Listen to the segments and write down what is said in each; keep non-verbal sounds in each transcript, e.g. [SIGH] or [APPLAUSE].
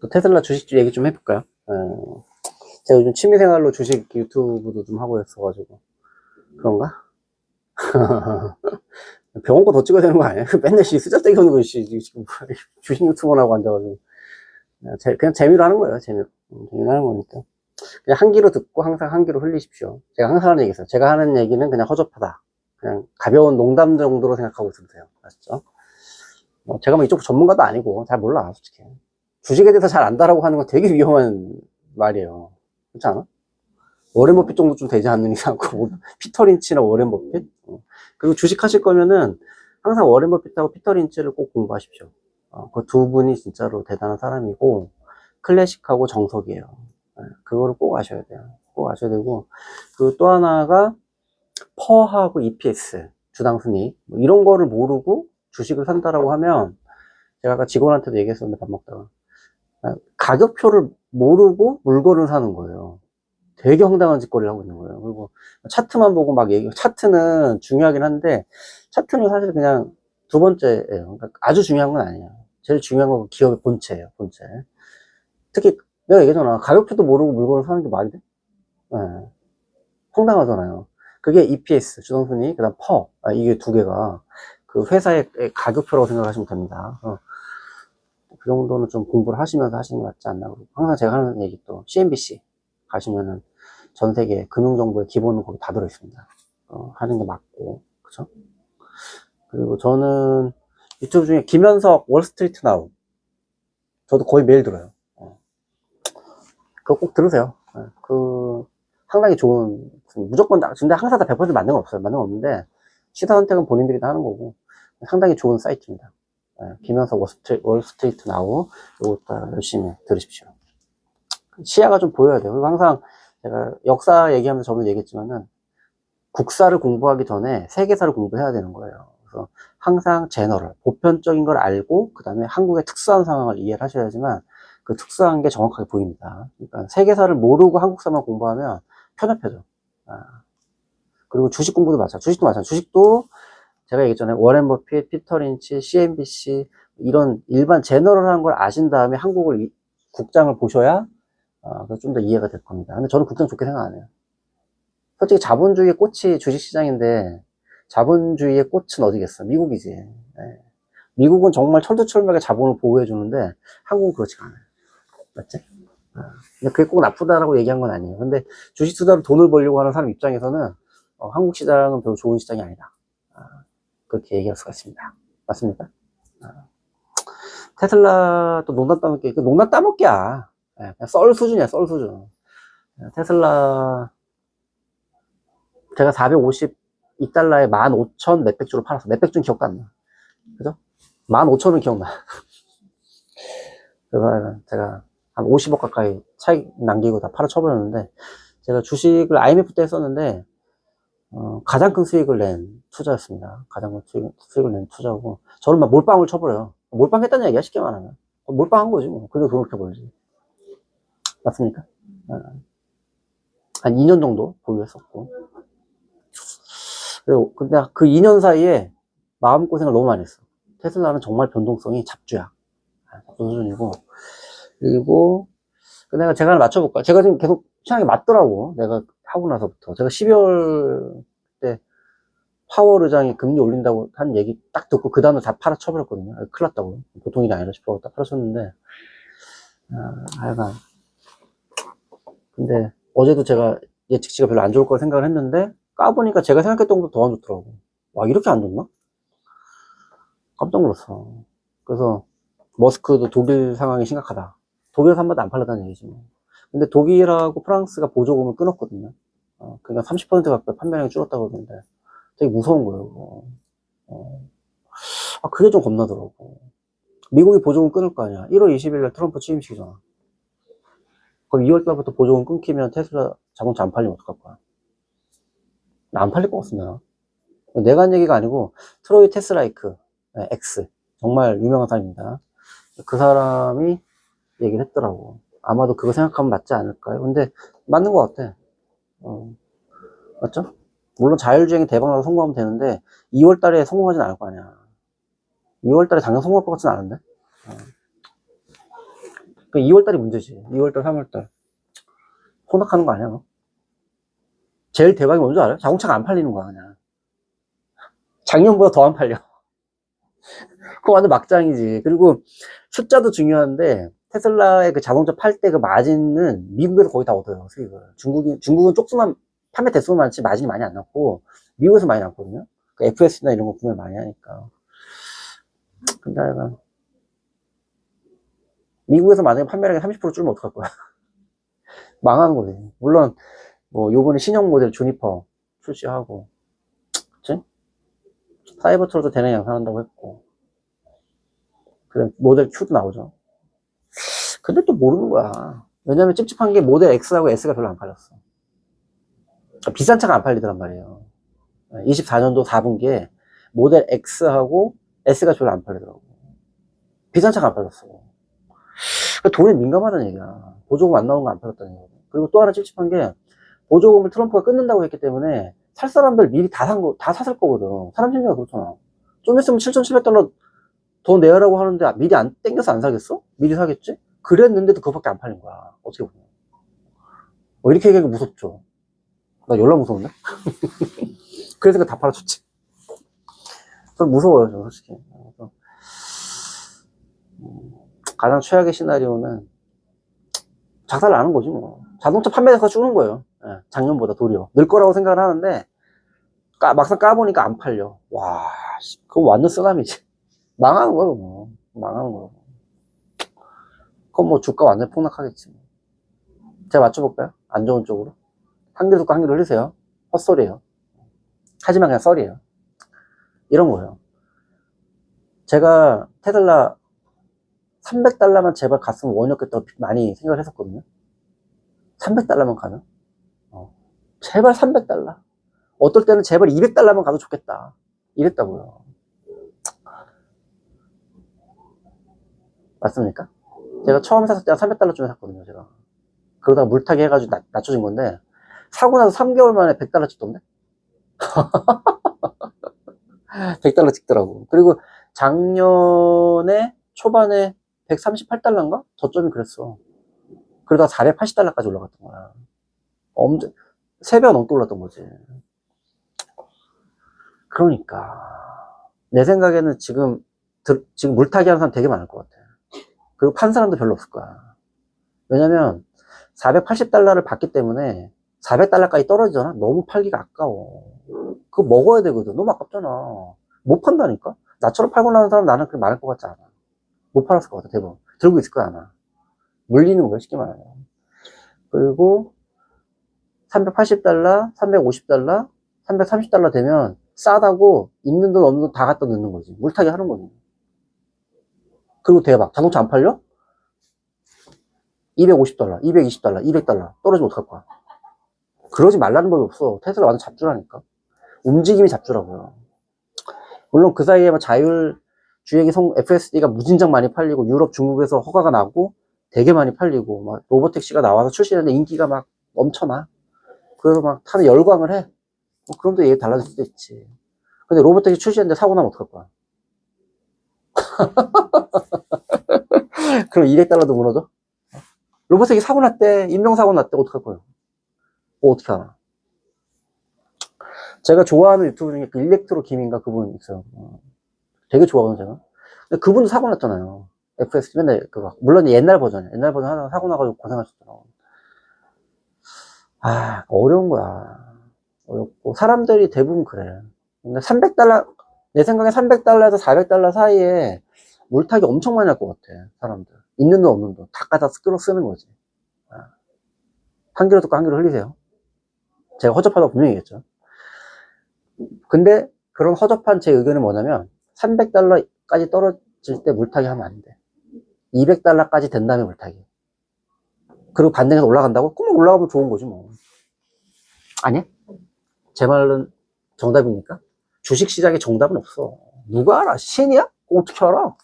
또 테슬라 주식 얘기 좀 해볼까요? 어, 제가 요즘 취미생활로 주식 유튜브도 좀 하고 있어가지고. 그런가? [LAUGHS] 병원 거 더 찍어야 되는 거 아니야? [LAUGHS] 맨날 씨 쓰잘데기 없는 거 씨, 지금 [LAUGHS] 주식 유튜버라고 앉아가지고. 그냥, 재, 그냥 재미로 하는 거예요 재미로 음, 재미로 하는 거니까. 그냥 한 귀로 듣고 항상 한 귀로 흘리십시오. 제가 항상 하는 얘기 있어요. 제가 하는 얘기는 그냥 허접하다 그냥 가벼운 농담 정도로 생각하고 있으면 돼요 아시죠? 뭐 제가 뭐 이쪽 전문가도 아니고 잘 몰라 솔직히 주식에 대해서 잘 안다라고 하는 건 되게 [LAUGHS] 위험한 말이에요. 그렇지 않아? 워렌 버핏 정도 좀 되지 않는 이상, 뭐, [LAUGHS] 피터 린치나 워렌 버핏? 어. 그리고 주식 하실 거면은 항상 워렌 버핏하고 피터 린치를 꼭 공부하십시오. 어, 그두 분이 진짜로 대단한 사람이고, 클래식하고 정석이에요. 네, 그거를 꼭 아셔야 돼요. 꼭 아셔야 되고, 그또 하나가 퍼하고 EPS, 주당 순위, 뭐 이런 거를 모르고 주식을 산다라고 하면, 제가 아까 직원한테도 얘기했었는데 밥 먹다가, 가격표를 모르고 물건을 사는 거예요. 되게 황당한 짓거리를 하고 있는 거예요. 그리고 차트만 보고 막 얘기, 차트는 중요하긴 한데, 차트는 사실 그냥 두 번째예요. 그러니까 아주 중요한 건 아니에요. 제일 중요한 건 기업의 본체예요, 본체. 특히 내가 얘기했잖아. 가격표도 모르고 물건을 사는 게 말이 돼? 네. 황당하잖아요. 그게 EPS, 주동순위, 그 다음 퍼, 아, 이게 두 개가 그 회사의 가격표라고 생각하시면 됩니다. 어. 그 정도는 좀 공부를 하시면서 하시는 게 맞지 않나. 항상 제가 하는 얘기 또, CNBC 가시면은 전 세계 금융 정보의 기본은 거기 다 들어 있습니다. 어, 하는 게 맞고, 그죠? 그리고 저는 유튜브 중에 김현석 월스트리트 나우. 저도 거의 매일 들어요. 어. 그거 꼭 들으세요. 어, 그, 상당히 좋은, 무조건, 다- 근데 항상 다 100% 맞는 건 없어요. 맞는 건 없는데, 시사 선택은 본인들이 다 하는 거고, 상당히 좋은 사이트입니다. 예, 김현석 월스트리, 월스트리트 나우 다 열심히 들으십시오. 시야가 좀 보여야 돼요. 항상 제가 역사 얘기하면서 저번에 얘기했지만은 국사를 공부하기 전에 세계사를 공부해야 되는 거예요. 그래서 항상 제너럴, 보편적인 걸 알고 그 다음에 한국의 특수한 상황을 이해를 하셔야지만 그 특수한 게 정확하게 보입니다. 그러니까 세계사를 모르고 한국사만 공부하면 편협해져. 아. 그리고 주식 공부도 마찬가지. 주식도 마찬가지. 주식도 제가 얘기했잖아요. 워렌 버핏, 피터 린치, CNBC 이런 일반 제너럴한 걸 아신 다음에 한국을 이- 국장을 보셔야 어, 좀더 이해가 될 겁니다. 근데 저는 국장 좋게 생각 안 해요. 솔직히 자본주의의 꽃이 주식시장인데 자본주의의 꽃은 어디겠어? 미국이지. 예. 미국은 정말 철두철미하게 자본을 보호해 주는데 한국은 그렇지가 않아요. 맞지? 어, 근데 그게 꼭 나쁘다라고 얘기한 건 아니에요. 근데 주식 투자로 돈을 벌려고 하는 사람 입장에서는 어, 한국 시장은 별로 좋은 시장이 아니다. 그렇게 얘기할 수가 있습니다. 맞습니까? 아. 테슬라 또 농담 따먹기, 그 농담 따먹기야. 예, 그냥 썰 수준이야, 썰 수준. 예, 테슬라, 제가 452달러에 15,000 몇백 주로 팔았어. 몇백 주는 기억도 안 나. 그죠? 15,000은 기억나. [LAUGHS] 그래서 제가 한 50억 가까이 차익 남기고 다 팔아 쳐버렸는데, 제가 주식을 IMF 때 했었는데, 어, 가장 큰 수익을 낸 투자였습니다. 가장 큰 수익, 수익을 낸 투자고, 저는 막 몰빵을 쳐버려요. 몰빵 했다는 얘기야, 쉽게 말하면. 몰빵 한 거지, 뭐. 근데 그렇게 벌지. 맞습니까? 어. 한 2년 정도 보유했었고. 근데 그 2년 사이에 마음고생을 너무 많이 했어. 테슬라는 정말 변동성이 잡주야. 아, 잡주 수준이고. 그리고, 그 내가 제가 하나 맞춰볼까? 제가 지금 계속 취향이 맞더라고. 내가 하고 나서부터. 제가 12월 때 파월 의장이 금리 올린다고 한 얘기 딱 듣고 그 다음에 다 팔아 쳐버렸거든요. 아, 큰일 났다고. 보통 일이 아니라 싶어 딱 팔아 쳤는데, 아, 하여간. 근데 어제도 제가 예측치가 별로 안 좋을 거라 생각을 했는데, 까보니까 제가 생각했던 것보다 더 안 좋더라고. 와, 이렇게 안 좋나? 깜짝 놀랐어. 그래서 머스크도 독일 상황이 심각하다. 독일에서 한 번도 안 팔렸다는 얘기지 뭐. 근데 독일하고 프랑스가 보조금을 끊었거든요. 어, 그러니까 30% 가까이 판매량이 줄었다고 그러는데 되게 무서운 거예요. 어. 아, 그게 좀 겁나더라고. 미국이 보조금 끊을 거 아니야. 1월 20일 날 트럼프 취임식이잖아. 그럼 2월 달부터 보조금 끊기면 테슬라 자동차 안 팔리면 어떡할 거야? 나 안 팔릴 것 같습니다. 내가 한 얘기가 아니고 트로이 테스라이크 네, X 정말 유명한 사람입니다. 그 사람이 얘기를 했더라고. 아마도 그거 생각하면 맞지 않을까요? 근데 맞는 것 같아. 어, 맞죠? 물론 자율주행이 대박나서 성공하면 되는데 2월 달에 성공하진 않을 거 아니야. 2월 달에 작년 성공할 것 같진 않은데. 그 2월 달이 문제지. 2월 달, 3월 달. 혼납하는 거 아니야, 너? 제일 대박이 뭔지 알아요? 자동차가 안 팔리는 거야, 그냥. 작년보다 더 안 팔려. [LAUGHS] 그거 완전 막장이지. 그리고 숫자도 중요한데, 테슬라의 그 자동차 팔 때 그 마진은 미국에서 거의 다 얻어요, 수익을. 중국이, 중국은 쪽수만, 판매 대수만 많지 마진이 많이 안 났고, 미국에서 많이 났거든요. 그 FS나 이런 거 구매 많이 하니까. 근데 약간, 미국에서 만약에 판매량이 30% 줄면 어떡할 거야? [LAUGHS] 망하는 거지. 물론, 뭐, 요번에 신형 모델 주니퍼 출시하고, 그치? 사이버 트럭도 대량 양산한다고 했고, 그 다음 모델 Q도 나오죠. 근데 또 모르는 거야. 왜냐면 찝찝한 게 모델 X하고 S가 별로 안 팔렸어. 그러니까 비싼 차가 안 팔리더란 말이에요. 24년도 4분기에 모델 X하고 S가 별로 안 팔리더라고. 비싼 차가 안 팔렸어. 그러니까 돈에 민감하다는 얘기야. 보조금 안 나온 거안 팔렸다는 얘기야. 그리고 또 하나 찝찝한 게 보조금을 트럼프가 끊는다고 했기 때문에 살 사람들 미리 다 산 거, 다 샀을 거거든. 사람 심리가 그렇잖아. 좀 있으면 7,700달러 더 내라고 하는데 미리 안 땡겨서 안 사겠어? 미리 사겠지? 그랬는데도 그거밖에 안 팔린 거야. 어떻게 보면. 뭐 이렇게 얘기하기 무섭죠. 나 열나 무서운데? [LAUGHS] 그래서 그다 팔아줬지. 좀 무서워요, 저 솔직히. 음, 가장 최악의 시나리오는 작살 나는 거지 뭐. 자동차 판매가 줄는 거예요. 예, 작년보다 도리어. 늘 거라고 생각을 하는데 까- 막상 까보니까 안 팔려. 와, 씨, 그거 완전 쓰나미지. 망하는 거야, 뭐. 망하는 거야. 그건 뭐 주가 완전 폭락하겠지. 뭐. 제가 맞춰볼까요? 안 좋은 쪽으로. 한 개를 듣고 한 개를 흘리세요. 헛소리예요. 하지만 그냥 썰이에요. 이런 거예요. 제가 테슬라 300달러만 제발 갔으면 원이었겠다고 많이 생각을 했었거든요. 300달러만 가면? 어. 제발 300달러. 어떨 때는 제발 200달러만 가도 좋겠다. 이랬다고요. 맞습니까? 제가 처음 샀을 때 한 300달러쯤에 샀거든요, 제가. 그러다가 물타기 해가지고 낮, 낮춰진 건데, 사고 나서 3개월 만에 100달러 찍던데? [LAUGHS] 100달러 찍더라고. 그리고 작년에 초반에 138달러인가? 저점이 그랬어. 그러다가 480달러까지 올라갔던 거야. 엄청, 3배 넘게 올랐던 거지. 그러니까. 내 생각에는 지금, 들- 지금 물타기 하는 사람 되게 많을 것 같아. 그리고 판 사람도 별로 없을 거야. 왜냐면, 480달러를 받기 때문에 400달러까지 떨어지잖아? 너무 팔기가 아까워. 그거 먹어야 되거든. 너무 아깝잖아. 못 판다니까? 나처럼 팔고 나는 사람 나는 그렇게 많을 것 같지 않아. 못 팔았을 것 같아, 대부분. 들고 있을 거야, 아마. 물리는 거야, 쉽게 말하면. 그리고 380달러, 350달러, 330달러 되면 싸다고 있는 돈 없는 돈 다 갖다 넣는 거지. 물타기 하는 거지. 그리고 대박. 자동차 안 팔려? 250달러, 220달러, 200달러 떨어지면 어떡할 거야? 그러지 말라는 법이 없어. 테슬라 완전 잡주라니까. 움직임이 잡주라고요. 물론 그 사이에 막 자율 주행이 성 FSD가 무진장 많이 팔리고 유럽, 중국에서 허가가 나고 되게 많이 팔리고 막 로보택시가 나와서 출시했는데 인기가 막 넘쳐나. 그래서 막 타는 열광을 해. 뭐 그럼 또 얘기 달라질 수도 있지. 근데 로보택시 출시했는데 사고 나면 어떡할 거야? [LAUGHS] 그럼 200달러도 무너져? 로봇이 사고 났대, 인명사고 났대, 어떡할 거예요? 뭐 어떻게 하나? 제가 좋아하는 유튜브 중에 그 일렉트로 김인가 그분 있어요. 어, 되게 좋아하거든요, 제가. 근데 그분도 사고 났잖아요. FS 맨날 그거. 물론 옛날 버전이에요. 옛날 버전 하나 사고 나가지고 고생하셨더라고. 아, 어려운 거야. 어렵고. 사람들이 대부분 그래. 근데 300달러, 내 생각에 300달러에서 400달러 사이에 물타기 엄청 많이 할 것 같아, 사람들. 있는 돈 없는 돈다 갖다 끌어 쓰는 거지. 아. 한 개로 듣고 한 개로 흘리세요. 제가 허접하다고 분명히 얘기했죠. 근데 그런 허접한 제 의견은 뭐냐면 300달러까지 떨어질 때 물타기 하면 안 돼. 200달러까지 된 다음에 물타기. 그리고 반등해서 올라간다고? 그러면 올라가면 좋은 거지 뭐. 아니야? 제 말은 정답입니까? 주식 시장에 정답은 없어. 누가 알아? 신이야? 어떻게 알아?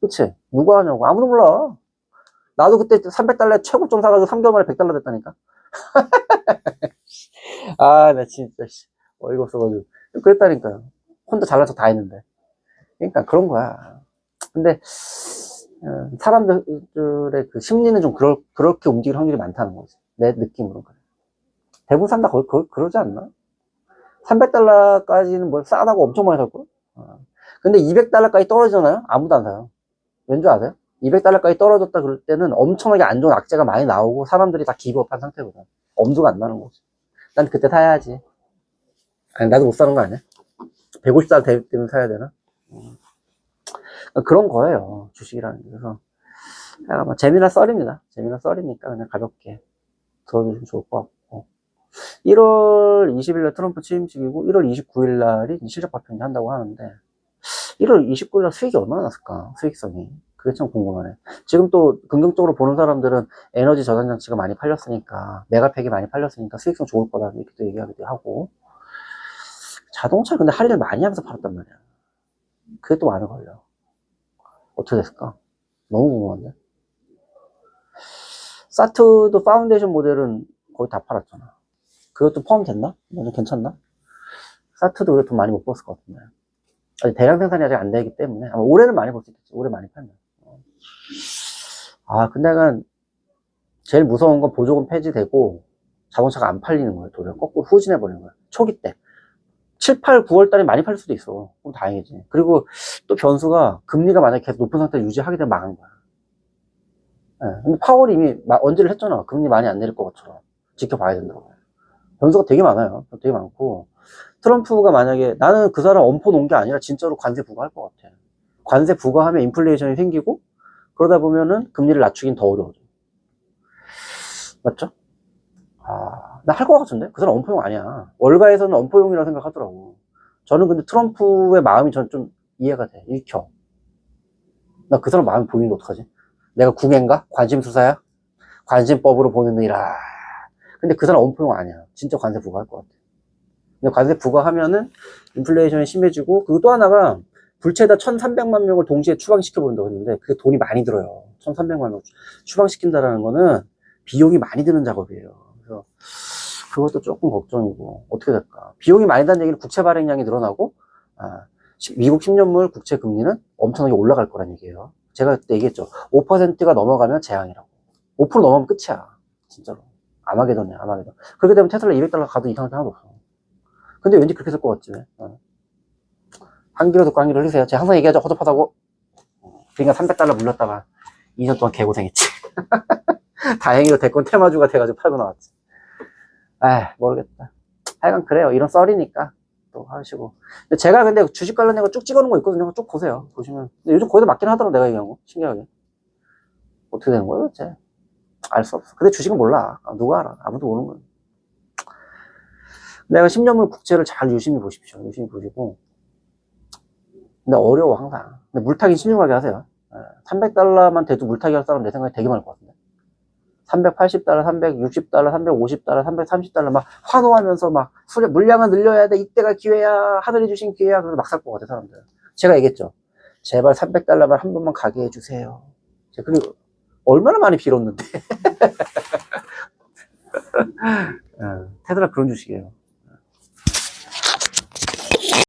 그치? 누가 하냐고. 아무도 몰라. 나도 그때 300달러에 최고점 사가지고 3개월 만에 100달러 됐다니까. [LAUGHS] 아, 나 진짜, 씨. 어이가 없어가지고. 그랬다니까요. 혼자 척다 했는데. 그러니까 그런 거야. 근데 어, 사람들의 그 심리는 좀 그럴, 그렇게 움직일 확률이 많다는 거지. 내 느낌으로. 대부분 산다 거의, 거의 그러지 않나? 300달러까지는 뭘 싸다고 엄청 많이 살걸? 어. 근데 200달러까지 떨어지잖아요? 아무도 안 사요. 왠 줄 아세요? 200달러까지 떨어졌다 그럴 때는 엄청나게 안 좋은 악재가 많이 나오고 사람들이 다 기부업한 상태거든. 엄두가 안 나는 거지. 난 그때 사야지. 아니, 나도 못 사는 거 아니야? 150달 되면 사야 되나? 음. 그런 거예요. 주식이라는 게. 그래서, 약간 뭐 재미나 썰입니다. 재미나 썰이니까 그냥 가볍게 들어주시면 좋을 것 같고. 1월 20일날 트럼프 취임식이고, 1월 29일날이 실적 발표 한다고 하는데, 1월 29일날 수익이 얼마나 났을까? 수익성이. 그게 참 궁금하네. 지금 또 긍정적으로 보는 사람들은 에너지 저장 장치가 많이 팔렸으니까, 메가팩이 많이 팔렸으니까 수익성 좋을 거다. 이렇게 또 얘기하기도 하고. 자동차 근데 할인을 많이 하면서 팔았단 말이야. 그게 또 많이 걸려. 어떻게 됐을까? 너무 궁금한데? 사트도 파운데이션 모델은 거의 다 팔았잖아. 그것도 포함됐나? 완전 괜찮나? 사트도 우리가 돈 많이 못 벌었을 것 같은데. 아직 대량 생산이 아직 안 되기 때문에 아마 올해는 많이 벌 수 있겠지. 올해 많이 팔면. 어. 아, 근데 약간 제일 무서운 건 보조금 폐지되고 자동차가 안 팔리는 거예요. 도리어 거꾸로 후진해버리는 거예요. 초기 때. 7, 8, 9월 달에 많이 팔릴 수도 있어. 그럼 다행이지. 그리고 또 변수가 금리가 만약에 계속 높은 상태를 유지하게 되면 망한 거야. 예, 근데 파월이 이미 마- 언제를 했잖아. 금리 많이 안 내릴 것처럼. 지켜봐야 된다고. 변수가 되게 많아요. 되게 많고. 트럼프가 만약에 나는 그 사람 엄포 놓은 게 아니라 진짜로 관세 부과할 것 같아. 관세 부과하면 인플레이션이 생기고 그러다 보면은 금리를 낮추긴 더 어려워져. 맞죠? 아, 나 할 것 같은데? 그 사람 엄포용 아니야. 월가에서는 엄포용이라고 생각하더라고. 저는 근데 트럼프의 마음이 전좀 이해가 돼. 읽혀. 나 그 사람 마음이 보이는데 어떡하지? 내가 궁예인가? 관심수사야? 관심법으로 보는 이라. 근데 그 사람 엄포용 아니야. 진짜 관세 부과할 것 같아. 근데 관세 부과하면은 인플레이션이 심해지고, 그리고 또 하나가 불체다 1,300만 명을 동시에 추방시켜버린다고 했는데, 그게 돈이 많이 들어요. 1,300만 명 추방시킨다라는 거는 비용이 많이 드는 작업이에요. 그래서 그것도 조금 걱정이고, 어떻게 될까. 비용이 많이 든다는 얘기는 국채 발행량이 늘어나고, 아, 시- 미국 10년물 국채 금리는 엄청나게 올라갈 거란 얘기예요. 제가 그때 얘기했죠. 5%가 넘어가면 재앙이라고. 5% 넘어가면 끝이야. 진짜로. 아마게돈이야, 아마게돈. 그렇게 되면 테슬라 200달러 가도 이상한 게 하나도 없어. 근데 왠지 그렇게 될것 같지, 왜? 어. 한 듣고 한 귀로 흘리세요. 제가 항상 얘기하죠. 허접하다고. 그러니까 300달러 물렸다가 2년 동안 개고생했지. [LAUGHS] 다행히도 대권 테마주가 돼가지고 팔고 나왔지. 아 모르겠다. 하여간 그래요. 이런 썰이니까 또 하시고. 근데 제가 근데 주식 관련된 거 쭉 찍어놓은 거 있거든요. 쭉 보세요. 보시면. 근데 요즘 거의 다 맞긴 하더라고, 내가 얘기한 거. 신기하게. 어떻게 되는 거야, 도대체? 알 수 없어. 근데 주식은 몰라. 아, 누가 알아? 아무도 모르는 거야. 내가 10년물 국채를 잘 유심히 보십시오. 유심히 보시고. 근데 어려워, 항상. 근데 물타기 신중하게 하세요. 300달러만 돼도 물타기 할 사람 내 생각에 되게 많을 것 같은데. 380달러, 360달러, 350달러, 330달러 막 환호하면서 막 수량, 물량을 늘려야 돼. 이때가 기회야. 하늘이 주신 기회야. 그래서 막 살 것 같아, 사람들. 제가 얘기했죠. 제발 300달러만 한 번만 가게 해주세요. 그리고 얼마나 많이 빌었는데. [LAUGHS] 어, 테드라 그런 주식이에요.